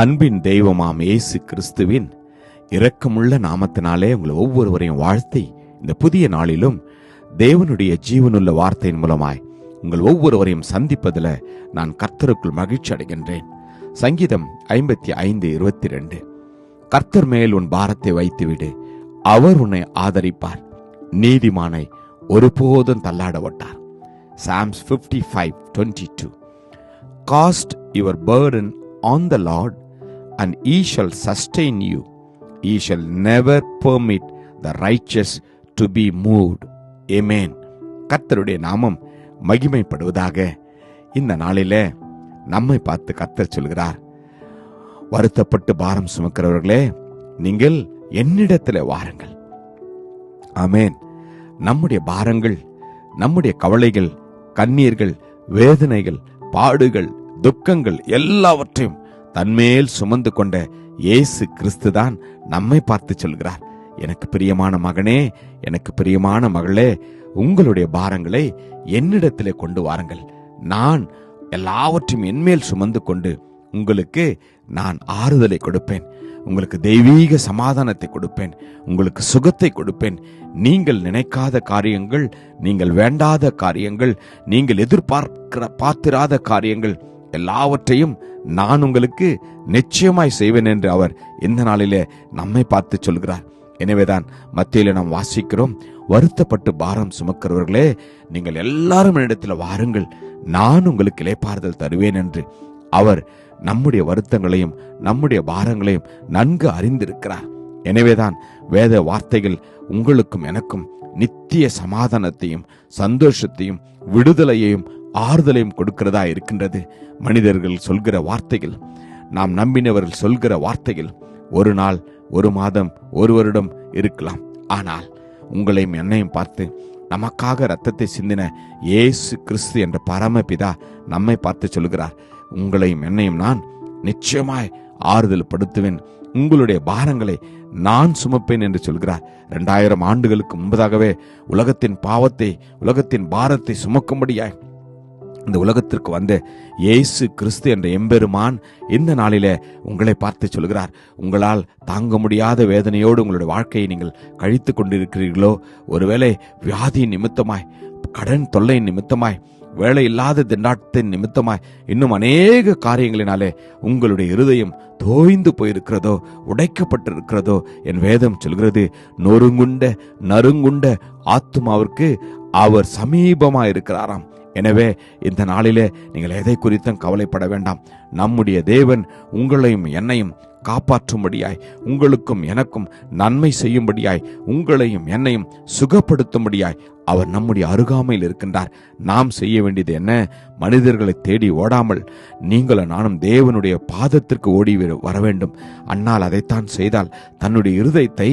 அன்பின் தெய்வமாம் இயேசு கிறிஸ்துவின் இரக்கமுள்ள நாமத்தினாலே உங்களை ஒவ்வொருவரையும் வாழ்த்தி இந்த புதிய நாளிலும் தேவனுடைய ஜீவனுள்ள வார்த்தையின் மூலமாய் உங்கள் ஒவ்வொருவரையும் சந்திப்பதில் நான் கர்த்தருக்குள் மகிழ்ச்சி அடைகின்றேன். சங்கீதம் ஐம்பத்தி ஐந்து இருபத்தி ரெண்டு. கர்த்தர் மேல் உன் பாரத்தை வைத்துவிடு அவர் உன்னை ஆதரிப்பார். நீதிமானை ஒருபோதும் தள்ளாடவிட்டார் Psalms fifty five twenty two cast your burden on the Lord and he shall sustain you he shall never permit the righteous to be moved amen கத்தருடைய நாமம் மகிமைப்படுவதாக. இந்த நாளிலே நம்மை பார்த்து கத்தர் சொல்கிறார். வருத்தப்பட்டு பாரம் சுமக்கிறவர்களே நீங்கள் என்னிடத்தில் வாருங்கள். ஆமேன். நம்முடைய பாரங்கள் நம்முடைய கவலைகள் கண்ணீர்கள் வேதனைகள் பாடுகள் துக்கங்கள் எல்லாவற்றையும் தன்மேல் சுமந்து கொண்ட இயேசு கிறிஸ்துதான் நம்மை பார்த்து சொல்கிறார். எனக்கு பிரியமான மகனே எனக்கு பிரியமான மகளே உங்களுடைய பாரங்களை என்னிடத்திலே கொண்டு வாருங்கள். நான் எல்லாவற்றையும் என்மேல் சுமந்து கொண்டு உங்களுக்கு நான் ஆறுதலை கொடுப்பேன். உங்களுக்கு தெய்வீக சமாதானத்தை கொடுப்பேன். உங்களுக்கு சுகத்தை கொடுப்பேன். நீங்கள் நினைக்காத காரியங்கள் நீங்கள் வேண்டாத காரியங்கள் நீங்கள் எதிர்பார்க்கிற பார்த்திராத காரியங்கள் எல்லாவற்றையும் நான் உங்களுக்கு நிச்சயமாய் செய்வேன் என்று அவர் இந்த நாளிலே நம்மை பார்த்து சொல்கிறார். எனவேதான் மத்தியில் நாம் வாசிக்கிறோம். வருத்தப்பட்டு பாரம் சுமக்கிறவர்களே நீங்கள் எல்லாரும் என்னிடத்தில் வாருங்கள். நான் உங்களுக்கு இலைப்பாறுதல் தருவேன் என்று அவர் நம்முடைய வருத்தங்களையும் நம்முடைய பாரங்களையும் நன்கு அறிந்திருக்கிறார். எனவேதான் வேத வார்த்தைகள் உங்களுக்கும் எனக்கும் நித்திய சமாதானத்தையும் சந்தோஷத்தையும் விடுதலையையும் ஆறுதலையும் கொடுக்கிறதா இருக்கின்றது? மனிதர்கள் சொல்கிற வார்த்தைகள் நாம் நம்பினவர்கள் சொல்கிற வார்த்தைகள் ஒரு நாள் ஒரு மாதம் ஒரு வருடம் இருக்கலாம். ஆனால் உங்களையும் என்னையும் பார்த்து நமக்காக ரத்தத்தை சிந்தின இயேசு கிறிஸ்து என்ற பரமபிதா நம்மை பார்த்து சொல்கிறார். உங்களையும் என்னையும் நான் நிச்சயமாய் ஆறுதல் படுத்துவேன் உங்களுடைய பாரங்களை நான் சுமப்பேன் என்று சொல்கிறார். இரண்டாயிரம் ஆண்டுகளுக்கு முன்பதாகவே உலகத்தின் பாவத்தை உலகத்தின் பாரத்தை சுமக்கும்படியாய் இந்த உலகத்திற்கு வந்த இயேசு கிறிஸ்து என்ற எம்பெருமான் இந்த நாளில உங்களை பார்த்து சொல்கிறார். உங்களால் தாங்க முடியாத வேதனையோடு உங்களுடைய வாழ்க்கையை நீங்கள் கழித்து கொண்டிருக்கிறீர்களோ ஒருவேளை வியாதி நிமித்தமாய் கடன் தொல்லை நிமித்தமாய் வேலை இல்லாத திண்டாட்டத்தின் நிமித்தமாய் இன்னும் அநேக காரியங்களினாலே உங்களுடைய இருதயம் தோய்ந்து போயிருக்கிறதோ உடைக்கப்பட்டிருக்கிறதோ என் வேதம் சொல்கிறது. நொறுங்குண்ட நறுங்குண்ட ஆத்துமாவிற்கு அவர் சமீபமாக இருக்கிறாராம் எனவே இந்த நாளிலே நீங்கள் எதை குறித்தும் கவலைப்பட வேண்டாம். நம்முடைய தேவன் உங்களையும் என்னையும் காப்பாற்றும்படியாய் உங்களுக்கும் எனக்கும் நன்மை செய்யும்படியாய் உங்களையும் என்னையும் சுகப்படுத்தும்படியாய் அவர் நம்முடைய அருகாமையில் இருக்கின்றார். நாம் செய்ய வேண்டியது என்ன? மனிதர்களை தேடி ஓடாமல் நீங்களும் நானும் தேவனுடைய பாதத்திற்கு ஓடி வர வேண்டும். அன்னால் அதைத்தான் செய்தால் தன்னுடைய இருதயத்தை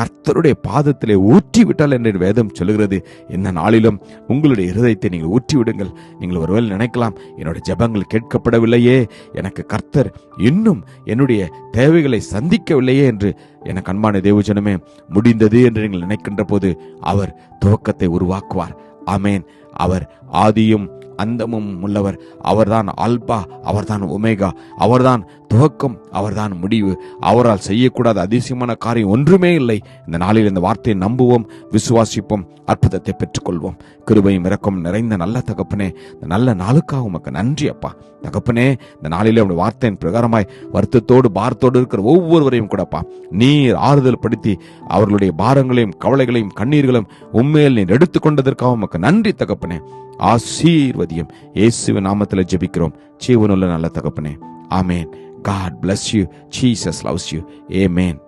கர்த்தருடைய பாதத்திலே ஊற்றிவிட்டால் என்று வேதம் சொல்கிறது இந்த நாளிலும் உங்களுடைய இருதயத்தை நீங்கள் ஊற்றிவிடுங்கள். நீங்கள் ஒருவேளை நினைக்கலாம் என்னுடைய ஜெபங்கள் கேட்கப்படவில்லையே. எனக்கு கர்த்தர் இன்னும் என்னுடைய தேவைகளை சந்திக்கவில்லையே என்று எனக்கு அன்பான தேவஜனமே முடிந்தது என்று நீங்கள் நினைக்கின்ற போது அவர் துவக்கத்தை உருவாக்குவார். அமேன் அவர் ஆதியும் அந்தமும் உள்ளவர். அவர்தான் அல்பா அவர்தான் ஒமேகா. அவர்தான் துவக்கம் அவர்தான் முடிவு. அவரால் செய்யக்கூடாத அதிசயமான காரியம் ஒன்றுமே இல்லை. இந்த நாளில் இந்த வார்த்தையை நம்புவோம் விசுவாசிப்போம் அற்புதத்தை பெற்றுக்கொள்வோம். கிருபையும் இறக்கம் நிறைந்த நல்ல தகப்பனே இந்த நல்ல நாளுக்காக உமக்கு நன்றி அப்பா. தகப்பனே இந்த நாளிலே உடைய வார்த்தையின் பிரகாரமாய் வருத்தத்தோடு பாரத்தோடு இருக்கிற ஒவ்வொருவரையும் கூடப்பா நீர் ஆறுதல் படுத்தி அவர்களுடைய பாரங்களையும் கவலைகளையும் கண்ணீர்களையும் உண்மையில் நீர் எடுத்துக்கொண்டதற்காக உமக்கு நன்றி தகப்பனே. ஆசீர்வதியும். இயேசுவின் நாமத்தில் ஜெபிக்கிறோம். ஜீவனுள்ள நல்ல தகப்பனே. ஆமேன். God bless you you. Loves you amen